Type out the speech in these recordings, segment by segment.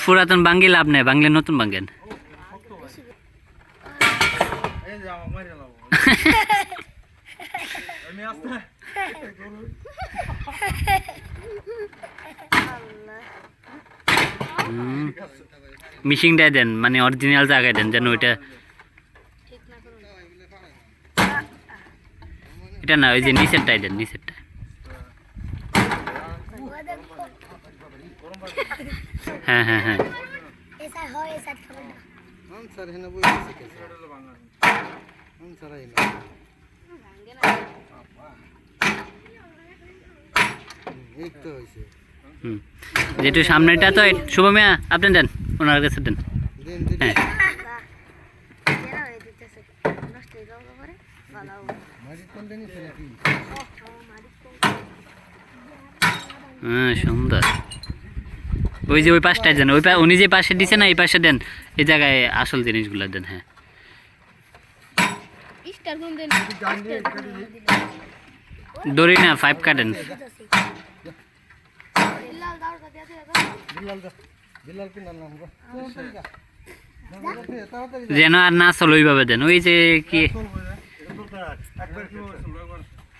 পুরাতন বাঙ্গি লাভ নেই বাংলা নতুন বাঙ্গেন। মিশিংটাই দেন মানে অরিজিনাল জায়গায় দেন যেন ওইটা এটা না ওই যে নিচেরটাই দেন নিচেরটা হ্যাঁ হ্যাঁ হ্যাঁ। যেটু সামনেটা তো শুভ মিয়া আপনি দেন ওনার কাছে দেন। হ্যাঁ।, হ্যাঁ সুন্দর। ওই যে ওই পাশটায় দেন ওই উনি যে পাশে দিছে না এই পাশে দেন। এই জায়গায় আসল জিনিসগুলো দেন হ্যাঁ। দড়ি না ফাইভ কাটেন। যেন আর না চলো ওইভাবে দেন। ওই যে কি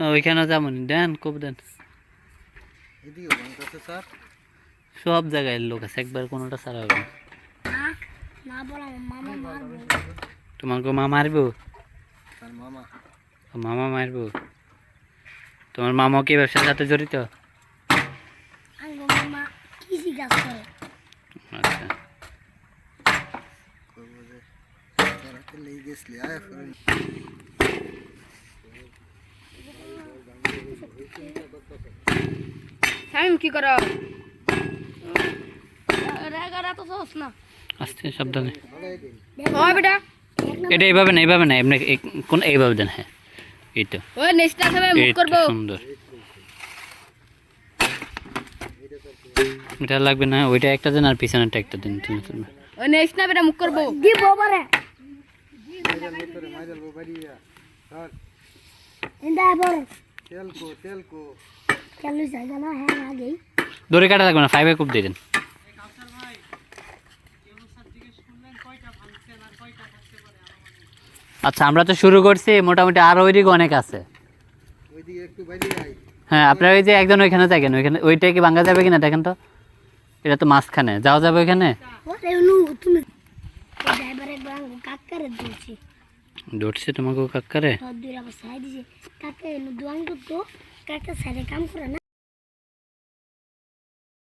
ওইখানে যেমন দেন খুব দেন। আছে স্যার। সব জায়গায় লোক আছে একবার কোনোটা সারা হবে না। না না মামা মারবো। মা মারবো? মামা। মারবো? তোমার মামা কি ব্যবসার সাথে জড়িত? আঙ্গো মামা কৃষি কাজ করে? আচ্ছা। করব যে তারা তো লেগে গেছলি আয় ফিরে সাইম কি করো রেগারা তো সোস না আস্তে সাবধানে হয় বেটা এটা এইভাবে না এইভাবে না এমনি এই- কোন এইভাবে দেন হ্যাঁ এই তো ওই নেক্সট টাইমে এই তো সুন্দর এটা লাগবে না ওইটা একটা দেন আর পিছনেরটা একটা দেন তুমি তুমি ওই নেক্সট টাইমে মুখ করব দিব বারে মাইরাল বো বাড়িয়া স্যার ইন্দা বড় তেল কো তেল কো চলো জায়গা না হ্যাঁ আগেই। দড়ি কাটা লাগবে না ফাইভে দিয়ে দেন। আচ্ছা আমরা তো শুরু করছি মোটামুটি আরও ওইদিকে অনেক আছে। ওইদিকে একটু বাইরে আই হ্যাঁ আপনারা ওই যে একজন ওইখানে থাকেন ওইখানে ওইটা কি ভাঙা যাবে কিনা দেখেন তো? এটা তো মাঝখানে যাওয়া যাবে ওইখানে? দৌড়ছে তোমাকে কাকারে কাকা সাইড দিছে কাকে সাইডে কাম করে না।